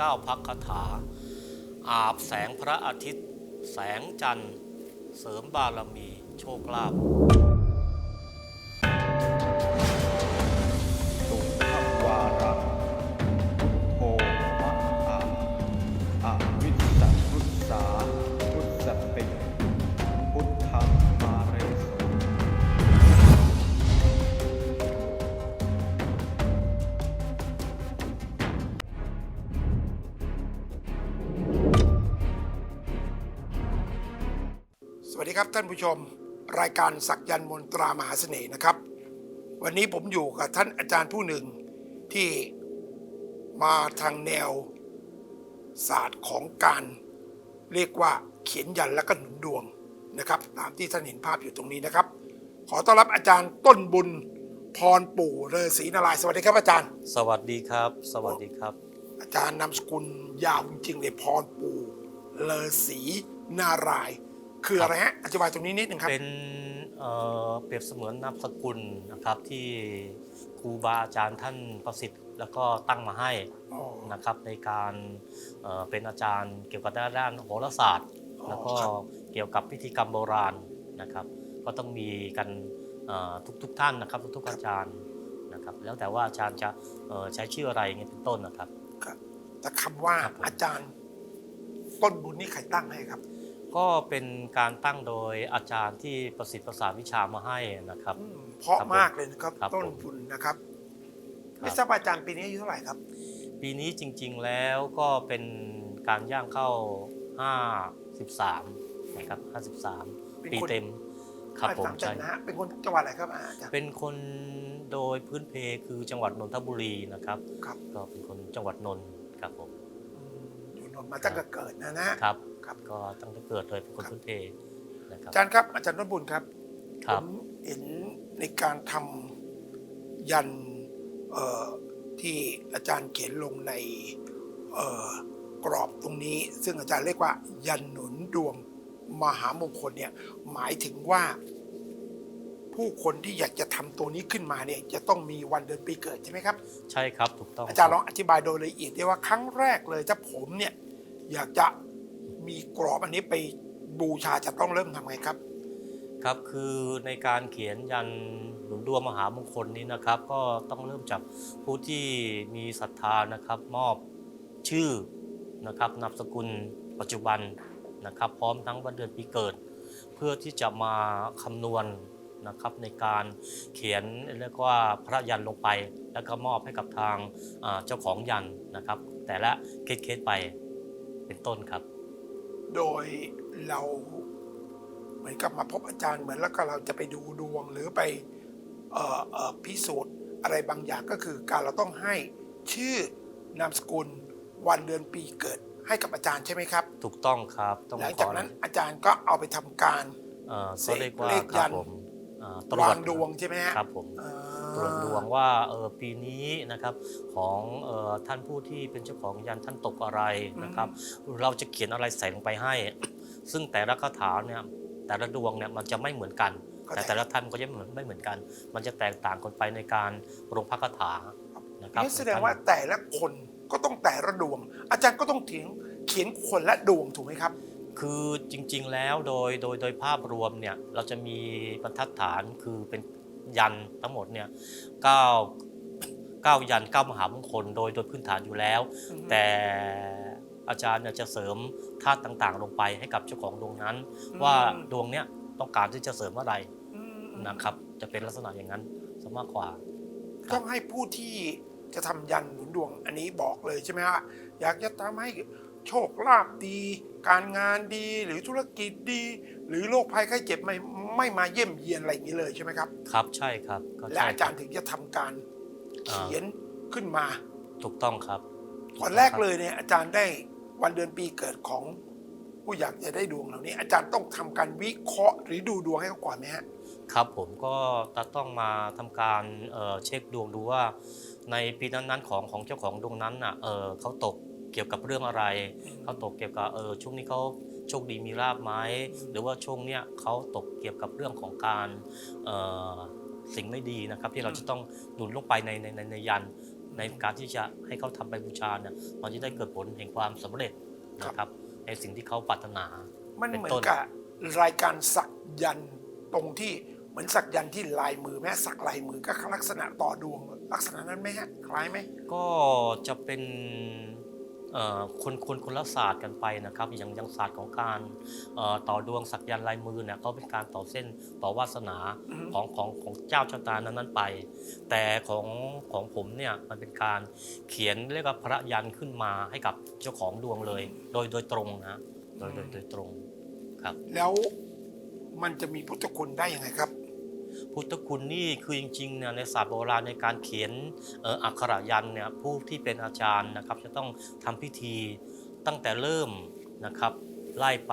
ก้าพักคาถา อาบแสงพระอาทิตย์ แสงจันทร์ เสริมบารมีโชคลาภ ท่านผู้ชมรายการสักยันต์มนตรามหาเสน่ห์นะครับ วันนี้ผมอยู่กับท่านอาจารย์ผู้หนึ่งที่มาทางแนวศาสตร์ของการเรียกว่าเขียนยันและก็หนุนดวงนะครับตามที่ท่านเห็นภาพอยู่ตรงนี้นะครับ ขอต้อนรับอาจารย์ต้นบุญพรปู่ฤาษีนารายณ์สวัสดีครับอาจารย์ สวัสดีครับ สวัสดีครับ อาจารย์นามสกุลยาวจริงๆเลยพรปู่ฤาษีนารายณ์ คืออะไรฮะอธิบายตรงนี้นิดหนึ่งครับ เป็นเอ่อเปรียบเสมือนนามสกุลนะครับที่ครูบาอาจารย์ท่านประสิทธิ์แล้วก็ตั้งมาให้อ๋อ นะครับในการเอ่อเป็นอาจารย์เกี่ยวกับด้านโหราศาสตร์ อ๋อ แล้วก็ครับเกี่ยวกับพิธีกรรมโบราณนะครับ ก็ต้องมีกันทุกทุกๆท่านนะครับทุกๆอาจารย์นะครับ แล้วแต่ว่าอาจารย์จะเอ่อใช้ชื่ออะไรเงี้ยเป็นต้นนะครับครับ แต่คำว่าครับผม อาจารย์ ต้นบุญนี่ใครตั้งให้ครับ ก็เป็นการตั้งโดยอาจารย์ที่ประสิทธิ์ประสานวิชามาให้นะครับ อืมเพราะครับผมมากเลยนะครับครับต้นผมบุญนะครับครับ ไม่ทราบว่าอาจารย์ปีนี้อายุเท่าไหร่ครับ ปีนี้จริงๆแล้วก็เป็นการย่างเข้า 53 นะครับ เป็น53 ปีคน เต็มครับผมสามจัใช่นนะฮะเป็นคนจังหวัดอะไรครับอาจารย์ เป็นคนโดยพื้นเพคือจังหวัดนนทบุรีนะครับ ครับ ก็เป็นคนจังหวัดนนท์ครับผมอืมอยู่นนท์มาตั้งแต่เกิดนะนะครับ ครับ ก็ตั้งแต่เกิดเลยเป็นคนครับพื้นเพนะครับอาจารย์ครับ อาจารย์ต้นบุญครับครัผบมเห็นในการทำยันเอ่อที่อาจารย์เขียนลงในเอ่อกรอบตรงนี้ ซึ่งอาจารย์เรียกว่า ยันหนุนดวงมหามงคลเนี่ยหมายถึงว่า ผู้คนที่อยากจะทำตัวนี้ขึ้นมาเนี่ยจะต้องมีวันเดือนปีเกิดใช่ไหมครับ ใช่ครับถูกต้องอาจารย์คลบองอธิบายโดยละเอียดได้ว่าครั้งแรกเลยถ้าผมเนี่ยอยากจะ มีกรอบอันนี้ไปบูชาจะต้องเริ่มทำไงครับ ครับคือในการเขียนยันหนุนดวงมหามงคลนี้นะครับ ก็ต้องเริ่มจากผู้ที่มีศรัทธานะครับ มอบชื่อนะครับนามสกุลปัจจุบันนะครับ พร้อมทั้งวันเดือนปีเกิด เพื่อที่จะมาคำนวณนะครับในการเขียนเรียกว่าพระยันลงไป แล้วก็มอบให้กับทางเจ้าของยันนะครับ แต่ละเคสเคสไปเป็นต้นครับ โดยเราเหมือนกับมาพบอาจารย์เหมือนแล้วก็เราจะไปดูดวงหรือไปเอ่อเอ่อพิสูจน์อะไรบางอย่างก็คือการเราต้องให้ชื่อนามสกุลวันเดือนปีเกิดให้กับอาจารย์ใช่ไหมครับ ถูกต้องครับต้องหลังขจากอนั้นอาจารย์ก็เอาไปทำการเอ่อก็เรียกว่าเลขคยัรับนผมอ่าตรววาจงดวงใช่ไหมฮะครับผมอ่า ตรวจดวงว่าเออปีนี้นะครับของเออท่านผู้ที่เป็นเจ้าของยันท่านตกอะไรนะครับ เราจะเขียนอะไรใส่ลงไปให้ ซึ่งแต่ละคาถาเนี่ยแต่ละดวงเนี่ยมันจะไม่เหมือนกัน แต่แต่ละท่านก็จะไม่เหมือนไม่เหมือนกัน มันจะแตกต่างกันไปในการลงพระคาถานะครับนี่แสดงว่าแต่ละคนก็ต้องแต่ละดวง อาจารย์ก็ต้องเขียนเขียนคนละดวงถูกไหมครับคือจริงๆแล้วโดยโดยโดยภาพรวมเนี่ยเราจะมีบรรทัดฐานคือเป็น ยันทั้งหมดเนี่ยเก้าเก้ายันเก้ามหามงคลโดยโดยพื้นฐานอยู่แล้ว แต่อาจารย์เนี่ยจะเสริมธาตุต่างๆ ลงไปให้กับเจ้าของดวงนั้น ว่าดวงเนี้ยต้องการที่จะเสริมอะไรนะครับ จะเป็นลักษณะอย่างนั้นซะมากกว่า ต้องให้ผู้ที่จะทำยันหนุนดวงอันนี้บอกเลยใช่ไหมฮะอยากจะทำให้โชคลาภดี การงานดีหรือธุรกิจดี หรือโรคภัยไข้เจ็บไม่ ไม่มาเยี่ยมเยียนอะไรอย่างนี้เลยใช่ไหมครับครับใช่ครับก็และใช่อาจารย์ถึงจะทำการเขียนขึ้นมาถูกต้องครับวันแรกเลยเนี่ยอาจารย์ได้วันเดือนปีเกิดของผู้อยากจะได้ดวงเหล่านี้ อาจารย์ต้องทำการวิเคราะห์หรือดูดวงให้เขาก่อนไหมฮะครับ ผมก็จะต้องมาทำการเอ่อเช็คดวงดูว่า ในปีนั้นๆของของเจ้าของดวงนั้นน่ะเออเขาตก เกี่ยวกับเรื่องอะไร เขาตกเกี่ยวกับเออช่วงนี้เขาโชคดีมีลาบไหมหรือว่าช่วงเนี้ยเขาตกเกี่ยวกับเรื่องของการเอ่อสิ่งไม่ดีนะครับ ที่เราจะต้องหนุนลงไปในในในในยันในการที่จะให้เขาทำไปบูชาเนี่ยมันจะได้เกิดผลแห่งความสำเร็จนะครับในสิ่งที่เขาปรารถนา มันเป็นเหมือต้นนกับรายการสักยันต์ตรงที่เหมือนสักยันต์ที่ลายมือแม่สักลายมือก็ลักษณะต่อดวงลักษณะนั้นไหมฮะคล้ายไหมก็จะเป็นเอ่อ คนคนคนละศาสตร์กันไปนะครับอย่างอย่างศาสตร์ของการเอ่อต่อดวงสักยันต์ลายมือเนี่ยเขาเป็นการต่อเส้นต่อวาสนาอือฮึของของของเจ้าชะตานั้นๆไป แต่ของของผมเนี่ยมันเป็นการเขียนเรียกว่าพระยันต์ขึ้นมาให้กับเจ้าของดวงเลย โดยโดยตรงนะโดยโดยโดยตรงครับ แล้วมันจะมีพุทธคุณได้ยังไงครับ พุทธคุณนี่คือจริงๆเนี่ยในศาสตร์โบราณในการเขียนเอ่ออักขระยันต์เนี่ยผู้ที่เป็นอาจารย์นะครับ จะต้องทำพิธีตั้งแต่เริ่มนะครับไล่ไป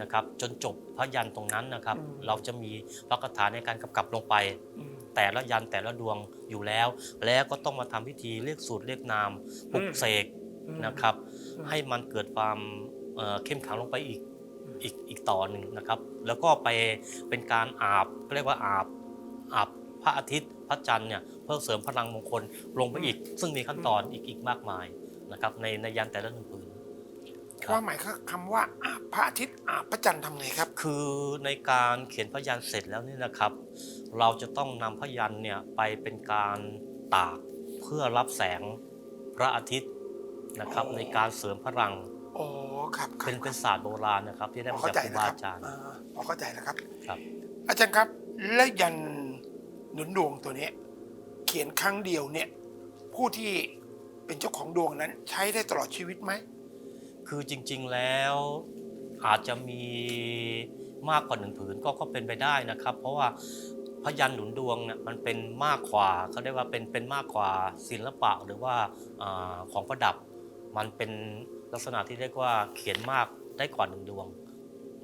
นะครับจนจบพระยันต์ตรงนั้นนะครับอืมเราจะมีพระคาถาในการกำกับลงไป แต่ละยันต์แต่ละดวงอยู่แล้ว แล้วก็ต้องมาทำพิธีเรียกสูตรเรียกนามปลุกเสกนะครับอืมให้มันเกิดความเอ่อเข้มขังลงไปอีก อีกอีกต่อหนึ่งนะครับ แล้วก็ไปเป็นการอาบเรียกว่าอาบอาบพระอาทิตย์พระจันทร์เนี่ยเพื่อเสริมพลังมงคลลงไปอีก ซึ่งมีขั้นตอนอีกอีกมากมายนะครับในในยันแต่ละหนึ่งผืนคครัวาบมหมายคือคำว่าอาบพระอาทิตย์อาบพระจันทร์ทำไงครับ คือในการเขียนพยันเสร็จแล้วนี่นะครับ เราจะต้องนำพยันเนี่ยไปเป็นการตากเพื่อรับแสงพระอาทิตย์นะครับอ๋อในการเสริมพลัง อ๋อครับครับเป็นเป็นศาสตร์โบราณนะครับ ที่ได้พอมาเข้าจากใจครูนะบาครับอาจารย์อ่าพอเข้าใจแล้วครับครับ อาจารย์ครับและยันหนุนดวงตัวเนี้ยเขียนครั้งเดียวเนี่ย ผู้ที่เป็นเจ้าของดวงนั้น ใช้ได้ตลอดชีวิตไหมคือจริง ๆแล้วอาจจะมีมากกว่าหนึ่งผืนก็ก็เป็นไปได้นะครับ เพราะว่าพยันหนุนดวงเนี่ยมันเป็นมากกว่าเขาเรียกว่าเป็นเป็นมากกว่าศิลปะหรือว่าอาของประดับมันเป็น ลักษณะที่เรียกว่าเขียนมากได้กว่าหนึ่งดวง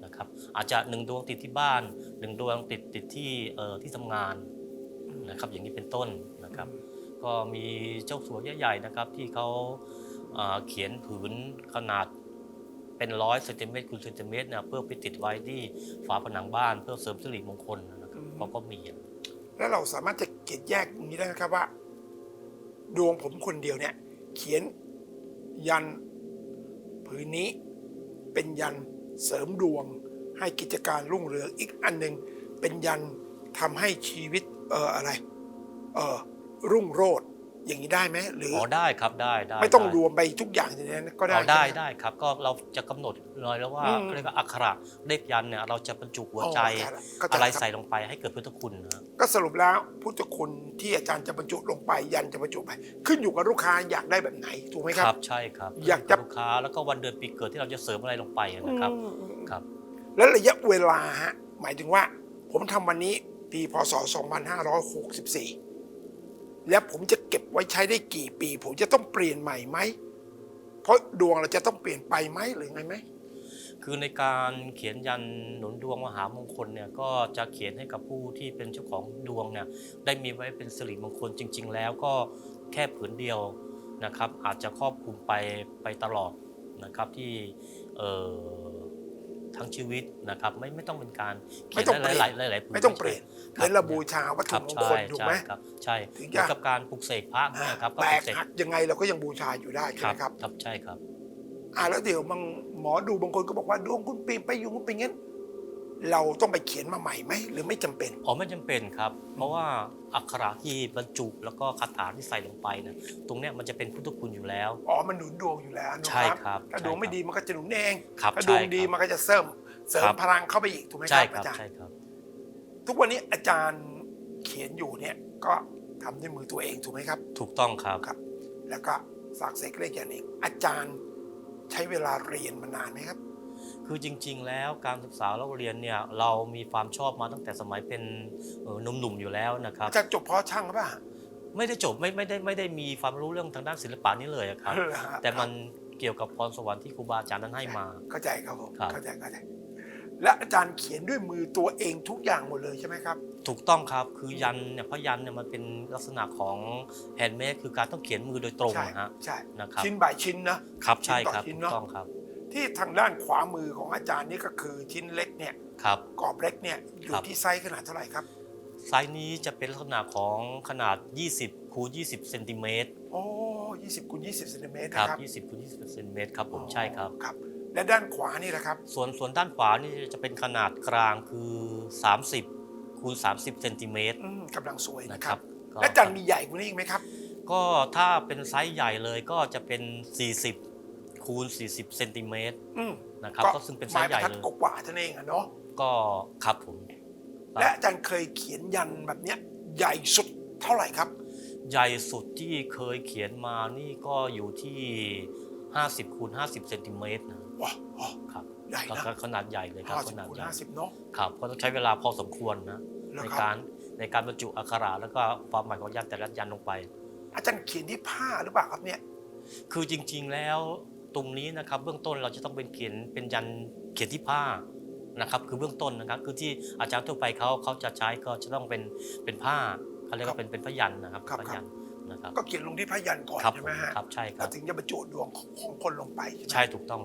นะครับอาจจะหนึ่งดวงติดที่บ้านหนึ่งดวงติดติดที่เอ่อที่ทำงานนะครับอย่างนี้เป็นต้นนะครับก็มีเจ้าสัวใหญ่ๆนะครับที่เขาเอ่อเขียนผืนขนาดเป็นร้อยเซนติเมตรคูณเซนติเมตรเนี่ยเพื่อไปติดไว้ที่ฝาผนังบ้านเพื่อเสริมสิริมงคลนะครับอืมเขาก็มีแล้วเราสามารถจะเขียนแยกอย่างนี้ได้ไหมครับว่า ดวงผมคนเดียวเนี่ย เขียนยัน ผืนนี้เป็นยันเสริมดวง ให้กิจการรุ่งเรืองอีกอันหนึ่งเป็นยันทำให้ชีวิตเอออะไรเออรุ่งโรจน์ อย่างนี้ได้ไหมหรืออ๋อได้ครับได้ได้ไม่ต้องด้รวมไปทุกอย่างในนั้นก็ได้อ๋อได้ใช่หมได้ครับ ก็เราจะกำหนดเลยแล้วว่าอืมเรียกว่าอักขระเลขยันเนี่ยเราจะบรรจุหัวใจอ๋อเข้าใจอะไรครับใส่ลงไปให้เกิดพุทธคุณนะก็สรุปแล้วพุทธคุณที่อาจารย์จะบรรจุลงไปยันจะบรรจุไป ขึ้นอยู่กับลูกค้าอยากได้แบบไหนถูกไหมครับใช่ครับ อยากจะลูกค้าแล้วก็วันเดือนปีเกิดที่เราจะเสริมอะไรลงไปนะครับอืมครับ แล้วระยะเวลาฮะหมายถึงว่า ผมทำวันนี้ปีพศ 2564 แล้วผมจะเก็บไว้ใช้ได้กี่ปี ผมจะต้องเปลี่ยนใหม่ไหม เพราะดวงเราจะต้องเปลี่ยนไปไหมหรือไงไหมคือในการเขียนยันหนุนดวงมหามงคลเนี่ยก็จะเขียนให้กับผู้ที่เป็นเจ้าของดวงเนี่ยได้มีไว้เป็นสิริมงคลจริง ๆ แล้วก็แค่ผืนเดียวนะครับ อาจจะครอบคลุมไปไปตลอดนะครับที่เอ่อ ทั้งชีวิตนะครับ ไม่ไม่ต้องเป็นการเขีไม่ยนต้องเปลี่ยนหลายๆหลายๆผืนไม่ต้องเปลี่ยนคเหมือนเราบูชาวัตคถุรับมงใช่คลถูกไหมใช่ครับใช่ถึงเหจะมือนกับการปลุกเสกพระเนี่ยครับก็แตปลุกกเสกหักยังไงเราก็ยังบูชาอยู่ได้ใช่คไหรัมบครับครับใช่ครับอ่าแล้วเดี๋ยวบางหมอดูบางคนก็บอกว่าดวงคุณเปลี่ยนไปอยู่คุณเป็นงั้น เราต้องไปเขียนมาใหม่ไหมหรือไม่จำเป็นอ๋อไม่จำเป็นครับ เพราะว่าอักขระที่บรรจุแล้วก็คาถาที่ใส่ลงไปเนี่ยตรงเนี้ยมันจะเป็นพุทธคุณอยู่แล้วอ๋อมันหนุนดวงอยู่แล้วนะใช่ครับถ้าใช่ดวงไม่ครับดีมันก็จะหนุนเองครับถ้าดวงใช่ดีครับมันก็จะเสริมเสริมครับพลังเข้าไปอีกถูกไหมคใช่รับครับอาจารย์ใช่ครับ ทุกวันนี้อาจารย์เขียนอยู่เนี่ยก็ทำด้วยมือตัวเองถูกไหมครับ ถูกต้องครับครับ แล้วก็ฝากเสกเลขอย่างเองอาจารย์ใช้เวลาเรียนมานานไหมครับ คือจริง ๆ แล้วการศึกษาเราเรียนเนี่ยเรามีความชอบมาตั้งแต่สมัยเป็นเอ่อหนุ่มๆอยู่แล้วนะครับอาจารย์จบเพราะช่างหรือเปล่าไม่ได้จบไม่ไม่ได้ไม่ได้มีความรู้เรื่องทางด้านศิลปะนี้เลยอะครับเหรอฮะแต่มันเกี่ยวกับพรสวรรค์ที่ครูบาอาจารย์นั้นให้มาเข้าใจครับผมครับเข้าใจเข้าใจและอาจารย์เขียนด้วยมือตัวเองทุกอย่างหมดเลยใช่ไหมครับ ถูกต้องครับคือยันเนี่ยพระยันเนี่ยมันเป็นลักษณะของแฮนด์เมดคือการต้องเขียนมือโดยตรงใช่นะฮะใช่นะครับชิ้นบายชิ้นนะครับใช่ครับชิ้ถูนกต่อชิ้นเนาะต้องครับ ที่ทางด้านขวามือของอาจารย์นี่ก็คือชิ้นเล็กเนี่ยครับกรอบเล็กเนี่ยอยู่ครับที่ไซส์ขนาดเท่าไหร่ครับ ไซส์นี้จะเป็นลักษณะของขนาด 20คูณ20เซนติเมตรโอ้20คูณ20เซนติเมตรครับนะครับ 20คูณ20เซนติเมตรครับผมใช่ครับครับ และด้านขวานี่แหละครับ ส่วนส่วนด้านขวานี่จะเป็นขนาดกลางคือ 30คูณ30เซนติเมตรอืมกำลังสวยนะนะคครัรับบก็และอาจารย์มีใหญ่กว่านี้อีกไหมครับ ก็ถ้าเป็นไซส์ใหญ่เลยก็จะเป็น 40 คูณ 40เซนติเมตรอืมนะครับก็ซึ่งเป็นไซส์ใหญ่ไม้บรรทัดเลยกว่าๆเท่านั้นเองอะเนาะก็ครับผมและอาจารย์เคยเขียนยันแบบเนี้ยใหญ่สุดเท่าไหร่ครับใหญ่สุดที่เคยเขียนมานี่ก็อยู่ที่ 50คูณ50เซนติเมตรนะว้าวว้าวครับใหญ่นะก็ขนาดใหญ่เลยครับห้าขสิบนาดคูณใหญ่ห้าสิบเนาะครับก็ต้องใช้เวลาพอสมควรนะแล้วในครับ การในการบรรจุอักขระแล้วก็ความหมายของยันแต่ละยันลงไป อาจารย์เขียนที่ผ้าหรือเปล่าครับเนี่ย คือจริงๆแล้ว ตรงนี้นะครับ เบื้องต้นเราจะต้องเป็นเขียนเป็นยันเขียนที่ผ้านะครับ คือเบื้องต้นนะครับ คือที่อาจารย์ทั่วไปเขาเขาจะใช้ก็จะต้องเป็นเป็นผ้าเขาเรียกว่าเป็นเป็นพยันนะครับครับ พยันนะครับ ก็เขียนลงที่ผ้ายันก่อนครับใช่ผไหมมฮะครับใช่คแล้รัวบถึงจะบรรจุดวงของของคนลงไปใช่ไหม ใช่ถูกต้อง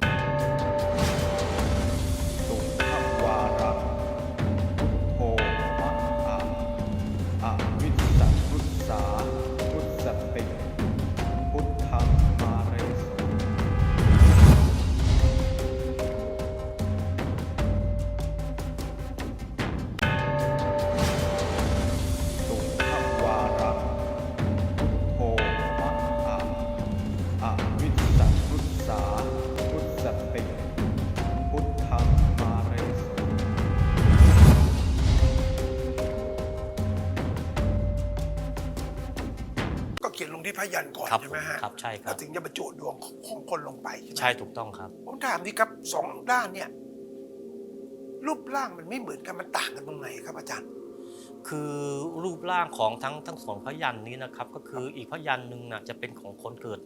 ก็เขียนลงที่ผ้ายันก่อนครับใช่ไหมฮะครับใช่คแล้รัวบถึงจะบรรจุดวงของของคนลงไปใช่ไหมใช่ถูกต้องครับ ผมถามนี่ครับสองด้านเนี่ย รูปร่างมันไม่เหมือนกันมันต่างกันตรงไหนครับอาจารย์ คือรูปร่างของทั้งทั้งสองพยันนี้นะครับ ก็คืออีกพยันหนึ่งนะจะเป็นของคนเกิด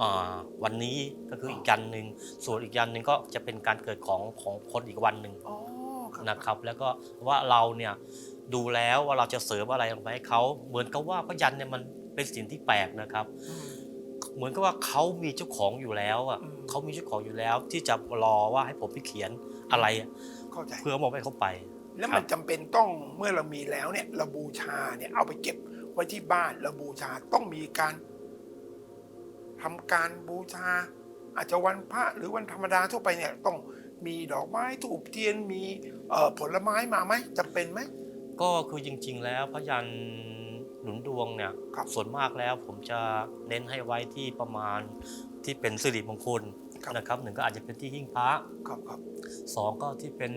อ่าวันนี้ก็คืออีกยันหนึ่งส่วนอีกยันหนึ่งก็จะเป็นการเกิดของของคนอีกวันหนึ่งอ๋อครับนะครับ แล้วก็ว่าเราเนี่ยดูแล้วว่าเราจะเสริมอะไรลงไปให้เขาเหมือนกับว่าพยันเนี่ยมัน เป็นสิ่งที่แปลกนะครับอืมเหมือนกับว่าเขามีเจ้าของอยู่แล้วอะอืมเขามีเจ้าของอยู่แล้ว ที่จะรอว่าให้ผมไปเขียนอะไรอะเข้าใจเพื่อมอบให้เขาไป แล้วมันจำเป็นต้องเมื่อเรามีแล้วเนี่ยเราบูชาเนี่ยเอาไปเก็บไว้ที่บ้านเราบูชาต้องมีการทำการบูชา อาจจะวันพระหรือวันธรรมดาทั่วไปเนี่ยต้องมีดอกไม้ถูกเทียนมีเอ่อผลไม้มาไหมจำเป็นไหมก็คือจริง ๆ แล้วพยัน หนุนดวงเนี่ยครับส่วนมากแล้วผมจะเน้นให้ไว้ที่ประมาณที่เป็นสิริมงคลครับ นะครับหนึ่งก็อาจจะเป็นที่หิ้งพระครับครับ สองก็ที่เป็น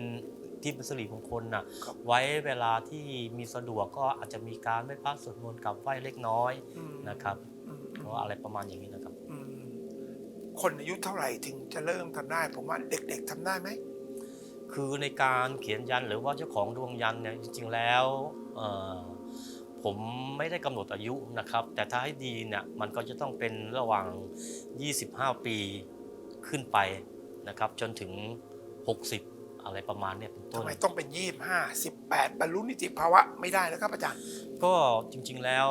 ที่เป็นสิริมงคลน่ะครับ ไว้เวลาที่มีสะดวกก็อาจจะมีการไหว้พระสวดมนต์กับไหว้เล็กน้อยอืมนะครับอืมก็อะไรประมาณอย่างนี้นะครับ อืมคนอายุเท่าไหร่ถึงจะเริ่มทำได้ ผมว่าเด็ก ๆทำได้ไหม คือในการเขียนยันหรือว่าเจ้าของดวงยันเนี่ยจริงๆแล้วเอ่อ ผมไม่ได้กำหนดอายุนะครับ แต่ถ้าให้ดีเนี่ยมันก็จะต้องเป็นระหว่าง 25 ปีขึ้นไปนะครับจนถึง 60 อะไรประมาณเนี่ยเป็นต้ทำนไมต้องเป็นยี่ห้าสิบแปดบรรลุนิติภาวะไม่ได้แล้วครับอาจารย์ ก็จริงๆแล้ว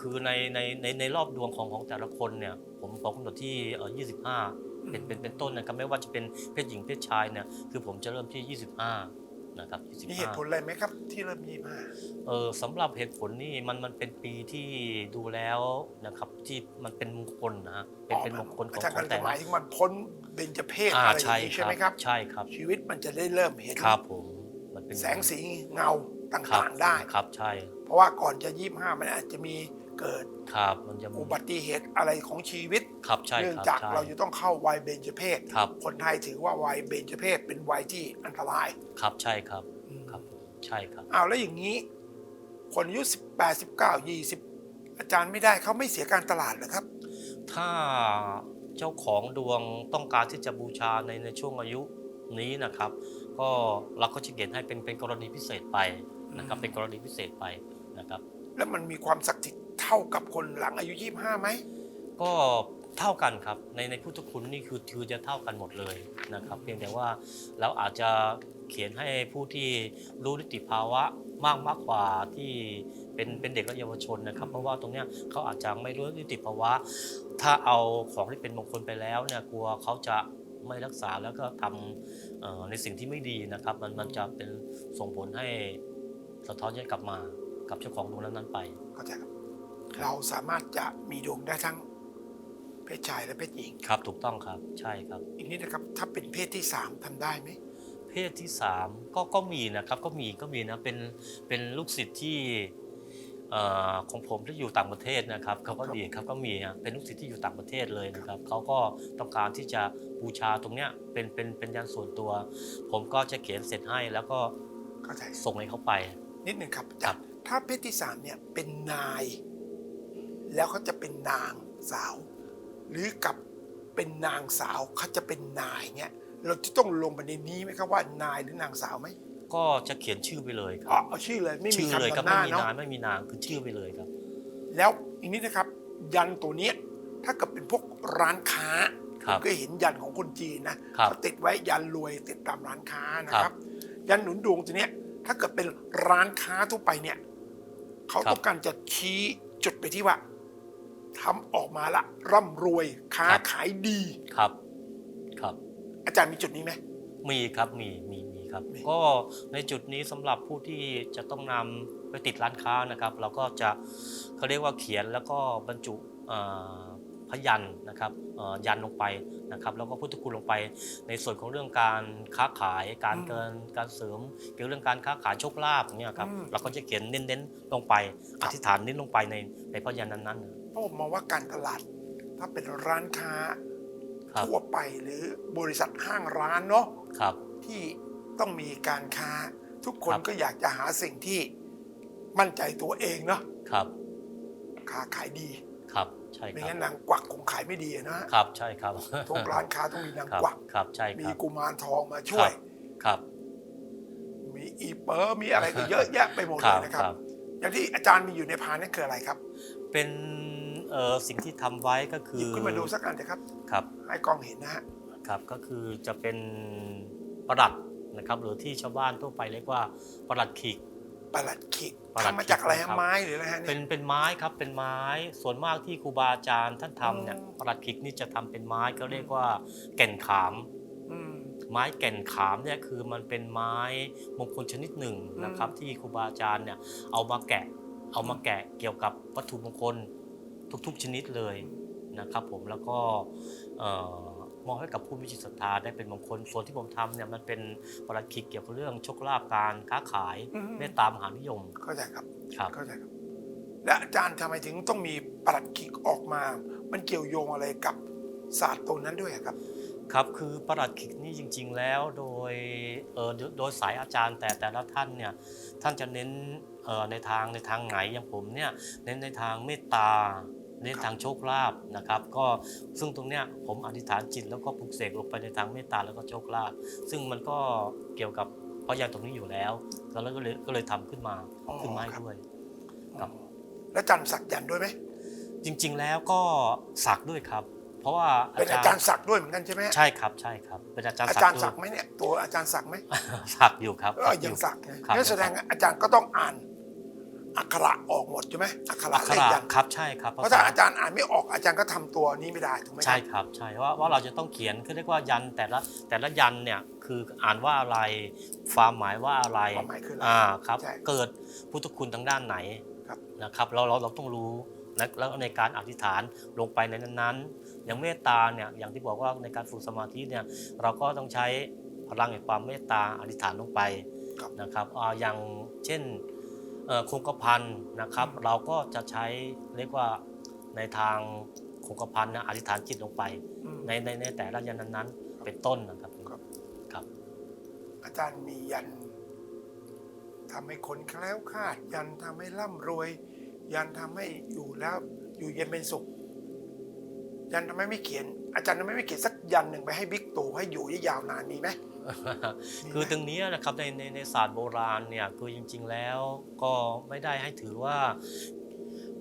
คือในในในในรอบดวงของของแต่ละคนเนี่ยผมผมกำหนดที่เอ่อ25 เป็นเป็นเป็นต้นนะครับไม่ว่าจะเป็นเพศหญิงเพศชายเนี่ยคือผมจะเริ่มที่ 25 นะครับมีเหตุผล25อะไรไหมครับ ที่เริ่มยี่ห้าเออสำหรับเหตุผลนี่มันมันเป็นปีที่ดูแล้วนะครับที่มันเป็นมงคลนะฮะเป็นเป็นมงคลขอาองจารย์ขกองจะแต่หละมายถึงมันพ้นเบญจเพศอ่าอะไรอย่าใช่งนี้คใช่รับไหมครับใช่ครับ ชีวิตมันจะได้เริ่มเห็นครับผมมันเป็นแสงสีเงาตครับ่างๆได้ครับใช่ เพราะว่าก่อนจะยี่ห้ามันอาจจะมี เกิดครับมันจะอุบัติเหตุอะไรของชีวิต ครับใช่เนื่องครับจากใช่เราจะต้องเข้าวัยเบญจเพศครับคนไทยถือว่าวัยเบญจเพศเป็นวัยที่อันตราย ครับใช่ครับครับ ใช่ครับอ้าวแล้วอย่างนี้ คนอายุสิบแปดสิบเก้ายี่สิบอาจารย์ไม่ได้เขาไม่เสียการตลาดเหรอครับ ถ้าเจ้าของดวงต้องการที่จะบูชาในในช่วงอายุนี้นะครับ ก็เราก็จะเขียนให้เป็นเป็นกรณีพิเศษไปนะครับอืมเป็นกรณีพิเศษไปนะครับ แล้วมันมีความศักดิ์สิทธิ์ เท่ากับคนหลังอายุ 25ไหมก็เท่ากันครับในในพุทธคุณนี่คือคือจะเท่ากันหมดเลยนะครับ เพียงแต่ว่าเราอาจจะเขียนให้ผู้ที่รู้นิติภาวะมากมากกว่าที่เป็นเป็นเด็กและเยาวชนนะครับ เพราะว่าตรงเนี้ยเขาอาจจะไม่รู้นิติภาวะ ถ้าเอาของที่เป็นมงคลไปแล้วเนี่ยกลัวเขาจะไม่รักษาแล้วก็ทำเอ่อในสิ่งที่ไม่ดีนะครับ มันมันจะเป็นส่งผลให้สะท้อนย้อนกลับมากับเจ้าของดวงนั้นๆไปเข้าใจครับ เราสามารถจะมีดวงได้ทั้งเพศชายและเพศหญิง ครับถูกต้องครับใช่ครับ อีกนิดนะครับถ้าเป็นเพศที่สามทำได้ไหมเพศที่สามก็ก็มีนะครับก็มีก็มีนะเป็นเป็นลูกศิษย์ที่เอ่อของผมที่อยู่ต่างประเทศนะครับเขาก็ดีครับก็มีฮะเป็นลูกศิษย์ที่อยู่ต่างประเทศเลยนะครับเขาก็ต้องการที่จะบูชาตรงเนี้ยเป็นเป็นเป็นยันส่วนตัว ผมก็จะเขียนเสร็จให้แล้วก็เข้าใจ ส่งให้เขาไป นิดหนึ่งครับอาครัจารบย์ถ้าเพศที่สามเนี่ยเป็นนาย แล้วเขาจะเป็นนางสาว หรือกับเป็นนางสาวเขาจะเป็นนายเนี่ยเราจะต้องลงประเด็นนี้ไหมครับว่านายหรือนางสาวไหมก็จะเขียนชื่อไปเลยคอ๋อรับเอาชื่อเลยไม่มีชื่อเลยคำครับนำหไม่น้ามีเนาะนามไม่มีนามคือชื่อไปเลยครับ แล้วอีกนิดนะครับ ยันตัวเนี้ยถ้าเกิดเป็นพวกร้านค้าครับผมก็เห็นยันของคนจีนนะครับเขาติดไว้ยันรวยติดตามร้านค้านะคครัรับ บ ยันหนุนดวงตัวเนี้ยถ้าเกิดเป็นร้านค้าทั่วไปเนี่ยเขาครับ ต้องการจะชี้จุดไปที่ว่า ทำออกมาละร่ำรวยค้าครับ ขายดี ครับ ครับ อาจารย์มีจุดนี้ไหม มีครับ มี มี มีครับ มี ก็ในจุดนี้สำหรับผู้ที่จะต้องนำไปติดร้านค้านะครับ เราก็จะเขาเรียกว่าเขียนแล้วก็บรรจุเอ่อพยันนะครับเอ่อยันลงไปนะครับ แล้วก็พุทธคุณลงไป ในส่วนของเรื่องการค้าขาย การเกิน การเสริม เกี่ยวกับเรื่องการค้าขายโชคลาภอย่างเงี้ยครับเราก็จะเขียนเน้นๆลงไปอธิษฐานเน้นลงไปในในพยันนั้นๆ เพราะผมมองว่าการตลาด ถ้าเป็นร้านค้าครับทั่วไปหรือบริษัทห้างร้านเนาะครับ ที่ต้องมีการค้า ทุกคนครับ ก็อยากจะหาสิ่งที่มั่นใจตัวเองเนาะครับค้าขายดีครับใช่ไม่ครังั้บนนางกวักคงขายไม่ดีอะนะครับใช่ครับทุกร้านค้าต้องมีนางครับกวัก ครับใช่มีครับกุมารทองมาช่วย ครับมีอีเปอร์มีอะไรก็เยอะแยะไปหมดคเลรับยนะครับครับ อย่างที่อาจารย์มีอยู่ในพานนั่นคืออะไรครับ เป็น เอ่อสิ่งที่ทำไว้ก็หคืยิอบขึ้นมาดูสักอันเถอะครับ ครับให้กล้องเห็นนะฮะครับก็คือจะเป็นประหลัดนะครับ หรือที่ชาวบ้านทั่วไปเรียกว่าประหลัดขีก ประหลัดขิกประหลัดทำมาจากอะไรขิฮะกครับไม้หรืออะไรฮะเป็เนี่ย นเป็นไม้ครับเป็นไม้ส่วนมากที่ครูบาอาจารย์ท่านทำเนี่ยอ๋อประหลัดขีกนี่จะทำเป็นไม้ก็เรียกว่าแก่นขาม อืม ไม้แก่นขามเนี่ยคือมันเป็นไม้มงคลชนิดหนึ่งนะครับ ที่ครูบาอาจารย์เนี่ยเอามาแกะเอามาแกะเกี่ยวกับวัตถุมงคล ทุกๆ ชนิดเลยนะครับผมแล้วก็เอ่อมอบให้กับผู้มีจิตศรัทธาได้เป็นมงคลส่วนที่ผมทำเนี่ยมันเป็นปรัดคิกเกี่ยวกับเรื่องโชคลาภการค้าขายอืมเมตตามหานิยมเข้าใจครับครับเข้าใจครับ และอาจารย์ทำไมถึงต้องมีประหลัดขิกออกมา มันเกี่ยวโยงอะไรกับศาสตร์ตรงนั้นด้วยอะครับครับคือประหลัดขิกนี่จริง ๆ แล้วโดยเอ่อโดยโดยสายอาจารย์แต่แต่ละท่านเนี่ยท่านจะเน้นเอ่อในทางในทางไหนอย่างผมเนี่ยเน้นในทางเมตตา เน้นทางโชคลาภนะครับ ก็ซึ่งตรงเนี้ยผมอธิษฐานจิตแล้วก็ปลุกเสกลงไปในทางเมตตาแล้วก็โชคลาภซึ่งมันก็เกี่ยวกับพยัญตรงนี้อยู่แล้วแล้วก็เลยก็เลยทำขึ้นมาอ๋อขึ้นมาให้ครับด้วยครับ แล้วอาจารย์สักยันต์ด้วยไหมจริง ๆแล้วก็สักด้วยครับ เพราะว่าเป็นอาจารย์สักด้วยเหมือนกันใช่ไหมใช่ครับใช่ครับเป็นอาจารย์อาสักจารย์ด้วสักไหมเนี่ยตัวอาจารย์สักไหมสักอยู่ครับเออยังสักนะครับงั้นแสดงอาจารย์ก็ต้องอ่าน อักขระออกหมดใช่ไหมอักขระอักขเลขระยันต์ครับใช่ครับเพราะถ้าอาจารย์อ่านไม่ออกอาจารย์ก็ทำตัวนี้ไม่ได้ถูกไหมครับใช่ครับใช่ว่าว่าเราจะต้องเขียนคือเรียกว่ายันแต่ละแต่ละยันเนี่ยคืออ่านว่าอะไรความหมายว่าอะไรความหมายคืออะไร อ่าครับใช่เกิดพุทธคุณทางด้านไหนครับ นะครับเราเราเราต้องรู้นะแล้วในการอธิษฐานลงไปในนั้นๆ อย่างเมตตาเนี่ยอย่างที่บอกว่าในการฝึกสมาธิเนี่ยเราก็ต้องใช้พลังแห่งความเมตตาอธิษฐานลงไปครับ นะครับอ่าอย่างเช่นเอ่อ คงกระพันนะครับ เราก็จะใช้เรียกว่าในทางคงกระพันนะอธิษฐานจิตลงไปอืมในในในแต่ละยันนั้นๆ เป็นต้นนะครับครับครับ อาจารย์มียันทำให้คนแคล้วคลาด ยันทำให้ร่ำรวย ยันทำให้อยู่แล้วอยู่เย็นเป็นสุข ยันทำไมไม่เขียน อาจารย์ทำไมไม่เขียนสักยันหนึ่งไปให้บิ๊กตู่ให้อยู่ได้ยาวนานมีไหม คือตรงเนี้ยนะครับในในในศาสตร์โบราณเนี่ยคือจริง ๆ แล้วก็ไม่ได้ให้ถือว่า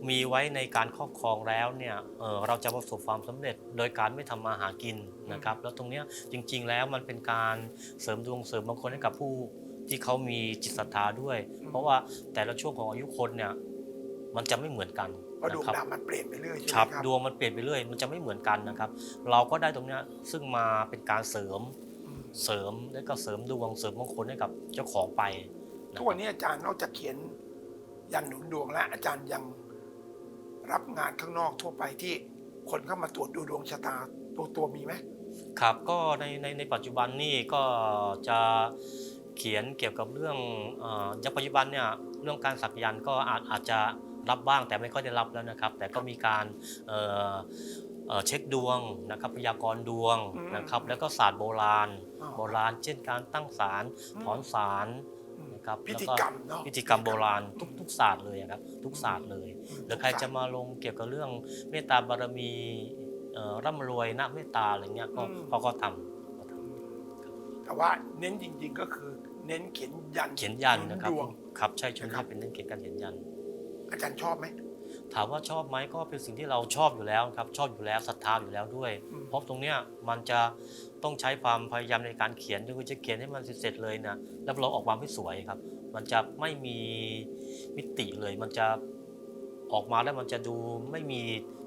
มีไว้ในการครอบครองแล้วเนี่ยเอ่อเราจะประสบความสำเร็จโดยการไม่ทำมาหากินนะครับ แล้วตรงเนี้ยจริง ๆ แล้วมันเป็นการเสริมดวงเสริมบางคนให้กับผู้ที่เขามีจิตศรัทธาด้วย เพราะว่าแต่ละช่วงของอายุคนเนี่ยมันจะไม่เหมือนกันเพราะดวงนะครับดาวมันเปลี่ยนไปเรื่อยใช่ไหมครับครับดวงมันเปลี่ยนไปเรื่อยมันจะไม่เหมือนกันนะครับ เราก็ได้ตรงเนี้ยซึ่งมาเป็นการเสริมอืม เสริมแล้วก็เสริมดวงเสริมมงคลให้กับเจ้าของไปนะทุกวันนี้อาจารย์นอกจากเขียนยันหนุนดวงและอาจารย์ยังรับงานข้างนอกทั่วไปที่คนเข้ามาตรวจดูดวงชะตาตัวตัวมีไหมครับก็ในในในปัจจุบันนี่ก็จะเขียนเกี่ยวกับเรื่องเอ่ออย่างปัจจุบันเนี่ยเรื่องการสักยันต์ก็อาจอาจจะรับบ้างแต่ไม่ค่อยได้รับแล้วนะครับ แต่ก็มีการ เอ่อเอ่อเช็คดวงนะครับพยากรณ์ดวงนะครับแล้วก็ศาสตร์โบราณอ๋อโบราณ เช่นการตั้งศาลอืมถอนศาลอืมนะครับพิธีแล้วกรรมเนาะพิธีกรรมโบราณทุกทุกศาสตร์เลยอะครับทุกศาสตร์เลยอืมหรือใครจะมาลงเกี่ยวกับเรื่องเมตตาบารมีเอ่อร่ำรวยนะเมตตาอะไรเงี้ยก็อืมเขาก็ทำเขาทำแต่ว่าเน้นจริงๆก็คือเน้นเขียนยันเขียนยันนะครับดวงครับใช่ช่วงนะครันี้บเป็นเรื่องเขียนการเขียนยัน อาจารย์ชอบไหม ถามว่าชอบไหมก็เป็นสิ่งที่เราชอบอยู่แล้วครับชอบอยู่แล้วศรัทธาอยู่แล้วด้วยอืมเพราะตรงเนี้ยมันจะต้องใช้ความพยายามในการเขียนคือจะเขียนให้มันเสร็จๆเลยนะแล้วเราออกมาไม่สวยครับ มันจะไม่มีมิติเลย มันจะออกมาแล้วมันจะดูไม่มี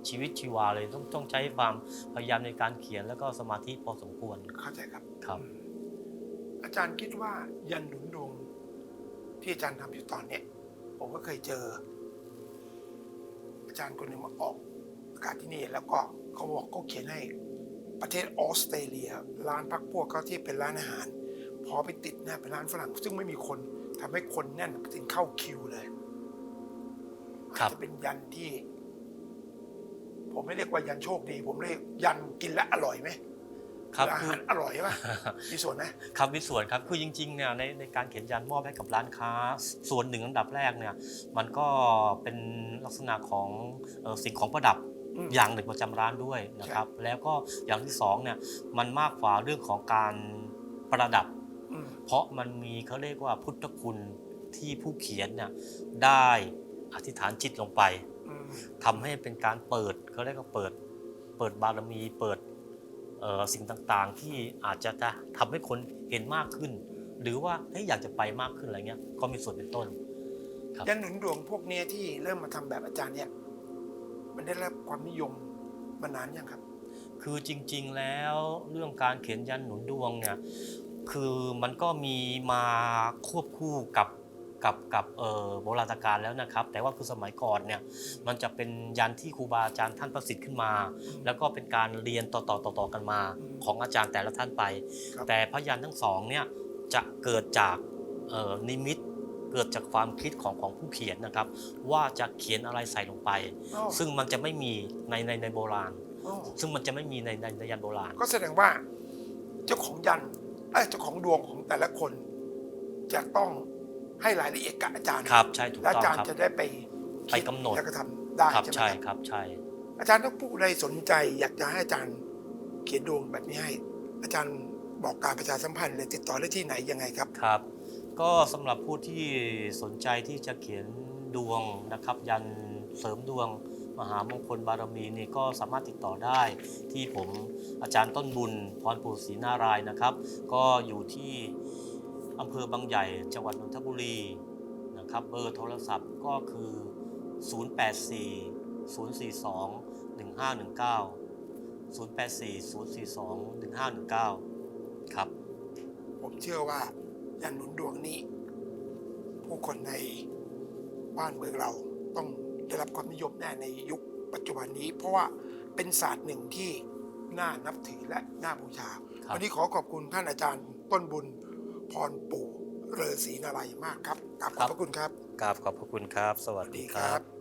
ชีวิตชีวาเลย ต้องต้องใช้ความพยายามในการเขียนแล้วก็สมาธิพอสมควรเข้าใจครับครับอืมอาจารย์คิดว่ายันหนุนดวงที่อาจารย์ทำอยู่ตอนเนี้ยผมก็เคยเจออา จารย์คนหนึ่งมาออกอากาศที่นี่แล้วก็เขาบอกเขาเขียนให้ประเทศออสเตรเลีย ร้านพักพวกเขาที่เป็นร้านอาหาร พอไปติดหนะเป็นร้านฝรั่ง ซึ่งไม่มีคนทำให้คนแน่นถึงเข้าคิวเลยครัอาจบจะเป็นยันที่ ผมไม่เรียกว่ายันโชคดี ผมเรียกยันกินและอร่อยไหม ครับอาคืหาอรอร่อยป่ะมีส่วนไหมครับมีส่วนครับคือจริงๆเนี่ยในในการเขียนยันมอบให้กับร้านค้า ส่วนหนึ่งอันดับแรกเนี่ยมันก็เป็นลักษณะของเอ่อสิ่งของประดับอืมอย่างหนึ่งประจำร้านด้วยนะครับ แล้วก็อย่างที่สองเนี่ยมันมากกว่าเรื่องของการประดับอืมเพราะมันมีเขาเรียกว่าพุทธคุณที่ผู้เขียนเนี่ยได้อธิษฐานจิตลงไปอืมทำให้เป็นการเปิดเขาเรียกว่าเปิด เปิดบารมีเปิดเอ่อ สิ่งต่างๆ ที่อาจจะจะทำให้คนเห็นมากขึ้น หรือว่าเฮ้ยอยากจะไปมากขึ้นอะไรเงี้ยก็มีส่วนเป็นต้นครับยันหนุนดวงพวกเนี้ยที่เริ่มมาทำแบบอาจารย์เนี่ยมันได้รับความนิยมมานานยังครับ คือจริง ๆแล้วเรื่องการเขียนยันหนุนดวงเนี่ยคือมันก็มีมาควบคู่กับ กับกับเอ่อโบราณการแล้วนะครับ แต่ว่าคือสมัยก่อนเนี่ยมันจะเป็นยันที่ครูบาอาจารย์ท่านประสิทธิ์ขึ้นมา แล้วก็เป็นการเรียนต่อๆต่อๆกันมาอืมของอาจารย์แต่ละท่านไปครับแต่พยันทั้งสองเนี่ยจะเกิดจากเอ่อนิมิตเกิดจากความคิดของของผู้เขียนนะครับ ว่าจะเขียนอะไรใส่ลงไปอ๋อซึ่งมันจะไม่มีในในในโบราณอ๋อซึ่งมันจะไม่มีในในในยันโบราณ ก็แสดงว่าเจ้าของยันเอ้ยเจ้าของดวงของแต่ละคนจะต้อง ให้รายละเอียดกับอาจารย์ครับใช่ถูกและต้องอาจารย์ครับ จะได้ไปไปกำหนด แล้วก็ทำได้ครับใช่ไหมใช่ครับครับใช่ อาจารย์ถ้าผู้ใดสนใจ อยากจะให้อาจารย์เขียนดวงแบบนี้ให้ อาจารย์บอกการประชาสัมพันธ์เลยติดต่อได้ที่ไหนยังไงครับ ครับก็สำหรับผู้ที่สนใจที่จะเขียนดวงนะครับ ยันเสริมดวงมหามงคลบารมีนี่ก็สามารถติดต่อได้ที่ผมอาจารย์ต้นบุญพรปู่ศรีนารายณ์นะครับ ก็อยู่ที่ อำเภอบางใหญ่ จังหวัดนนทบุรีนะครับ เบอร์โทรศัพท์ก็คือ 084 042 1519 084 042 1519 ครับ ผมเชื่อว่ายันหนุนดวงนี้ ผู้คนในบ้านเมืองเราต้องได้รับความนิยมแน่ในยุคปัจจุบันนี้ เพราะว่าเป็นศาสตร์หนึ่งที่น่านับถือและน่าบูชา ครับ วันนี้ขอขอบคุณท่านอาจารย์ต้นบุญ พรปู่เรอศรีนารายณ์มากครับกราบขอบพระคุณครับ กราบขอบพระคุณครับ สวัสสวัสดีดีคครัรับบ